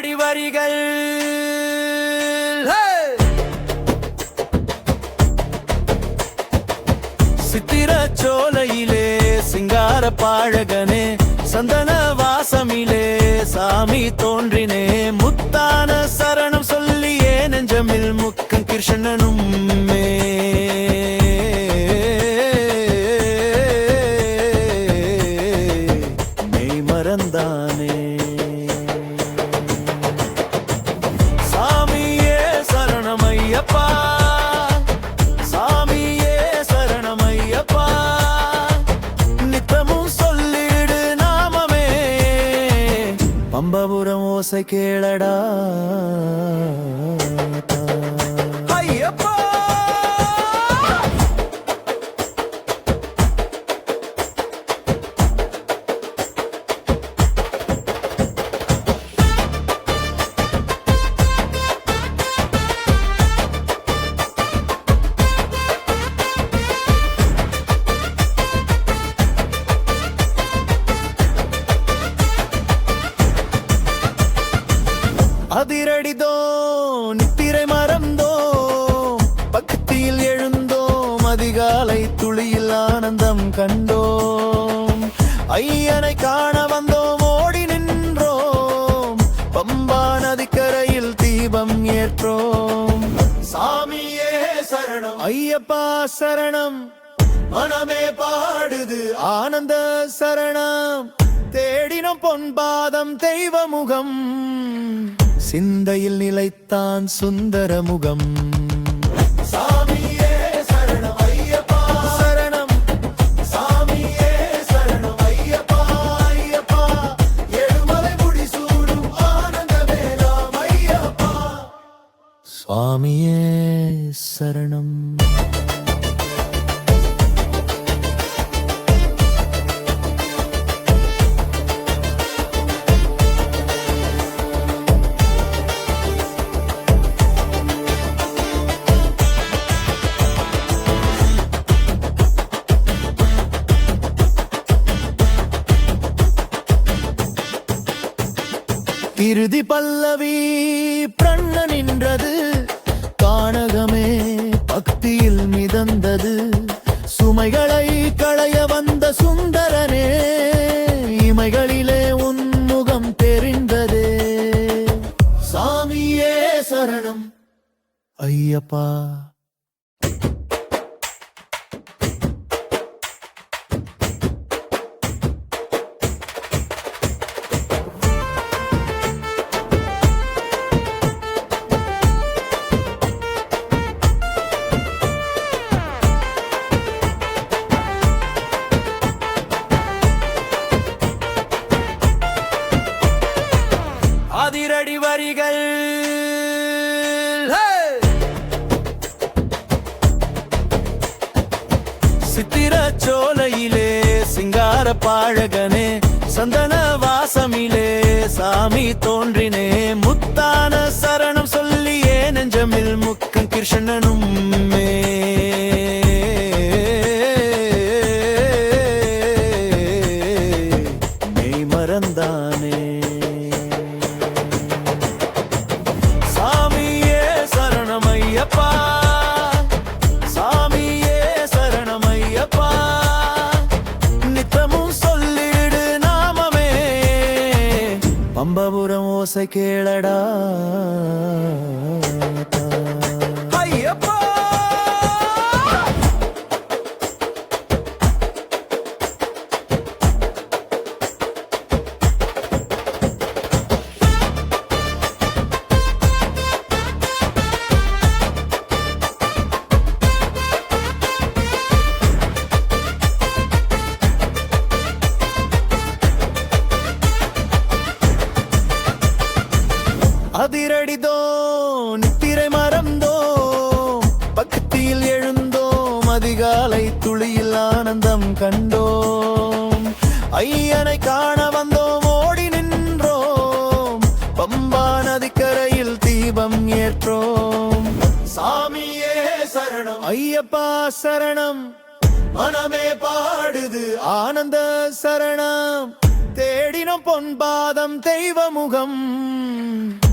அடிப்படி வரிகள் சித்திர சோலையிலே சிங்கார பாழகனே சந்தன வாசமிலே சாமி தோன்றினே முத்தான சரணம் சொல்லியே நெஞ்சமில் முக்கம் கிருஷ்ணனும் மே. அம்பபுரம் ஓசை கேளடா. அதிரடிதோ நித்திரை மறந்தோ பக்தியில் எழுந்தோம் அதிகாலை துளியில் ஆனந்தம் கண்டோம். ஐயனை காண வந்தோம் ஓடி நின்றோம். பம்பா நதிக்கரையில் தீபம் ஏற்றோம். சாமியே சரணம். ஐயப்பா சரணம். மனமே பாடுது ஆனந்த சரணம். தேடினோம் பொன்பாதம் தெய்வ முகம். சிந்தையில் நிலைத்தான் சுந்தர முகம். சாமியே சரணம் இறுதி பல்லவி பிரண்ண நின்றது. காணகமே பக்தியில் மிதந்தது. சுமைகளை களைய வந்த சுந்தரனே இமைகளிலே உன்முகம் தெரிந்ததே. சாமியே சரணம் ஐயப்பா. வரிகள் சித்திர சோலையிலே சிங்கார பாழகனே சந்தன வாசமிலே சாமி தோன்றினே முத்தான சரணம் சொல்லியே நெஞ்சமில் முக்கம் கிருஷ்ணனும் மே. மெய் மறந்தானே. சரணமையப்பா சாமியே சரணமையப்பா நித்தமும் சொல்லிடு நாமமே. பம்பபுரம் ஓசை கேளடா. அதிரடிதோ நித்திரை மறந்தோ பக்தியில் எழுந்தோம் அதிகாலை துளியில் ஆனந்தம் கண்டோம். ஐயனை காண வந்தோம் ஓடி நின்றோம். பம்பா நதிக்கரையில் தீபம் ஏற்றோம். சாமியே சரணம். ஐயப்பா சரணம். மனமே பாடுது ஆனந்த சரணம். தேடினோம் பொன்பாதம் தெய்வ முகம்.